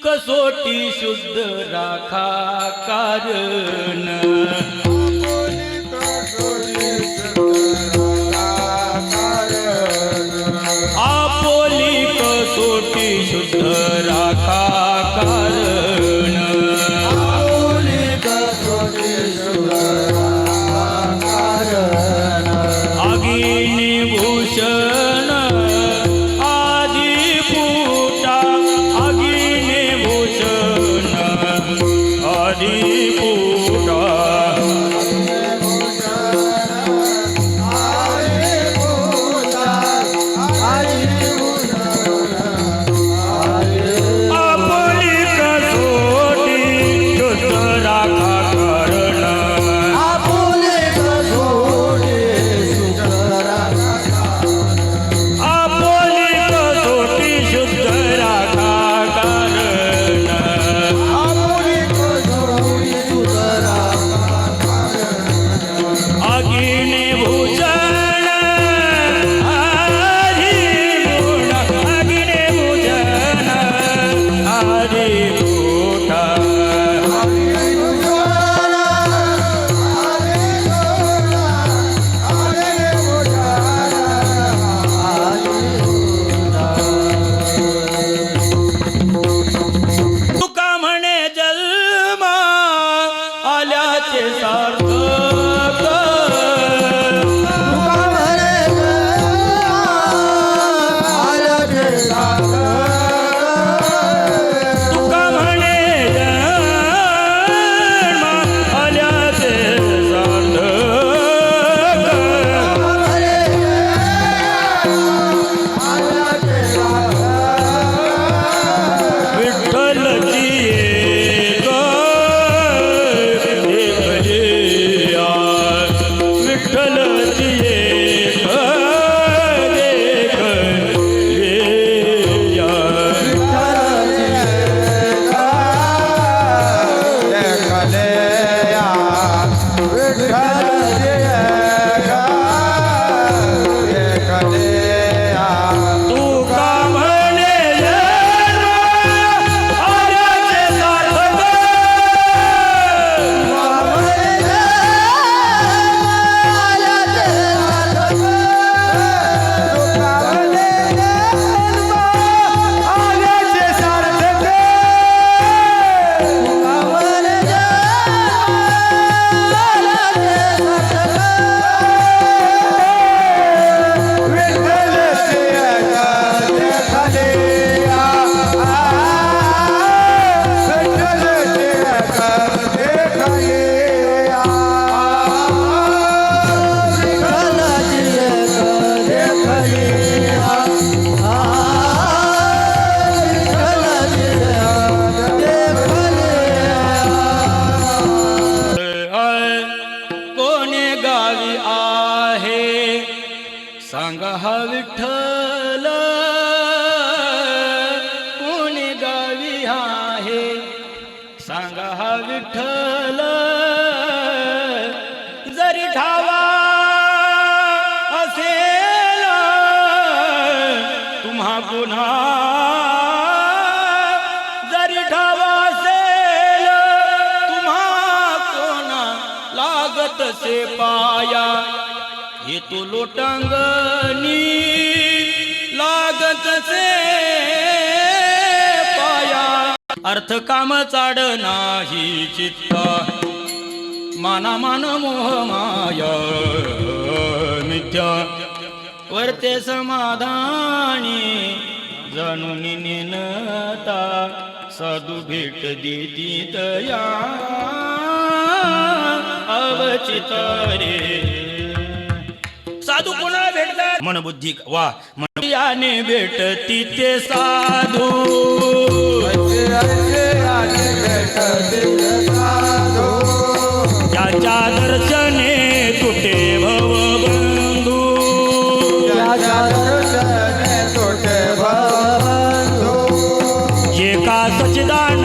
कसोटी शुद्ध राखा कारण દી સાર્થક হলো विठ्ठल कोणी गावी आहे? सांगा हा विठ्ठल जरी ठावा असेल तुम्हा पुन्हा जरी ठावा असेल तुम्हा कोणा लागत से पाया? तो लोटांगणी लागत से पाया. अर्थ काम चाड नाही चित्त. माना मान मोह माया मिथ्या. वरते समाधानी जाणून नेनता साधू भेट देती तया अवचित रे. मन बुद्धी वा मन याने भेटती ते साधू. त्याच्या दर्शने तुटे भवबंधू. एका सचिदान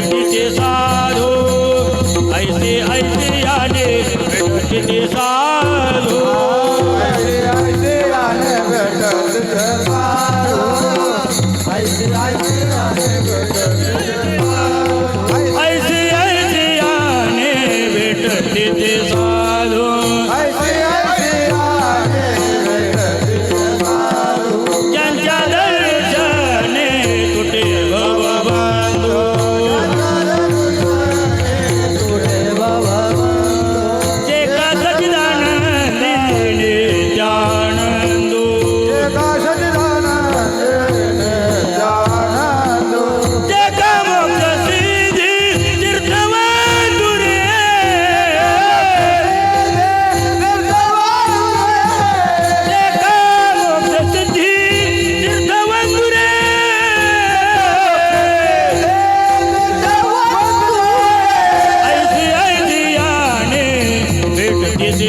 भेटते साधू ऐसे ऐसे आले भेटते साधू.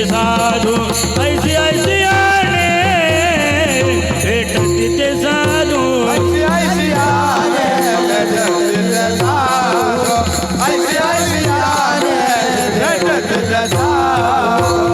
सालू पैसी आई सियारे सालू से दादा दादा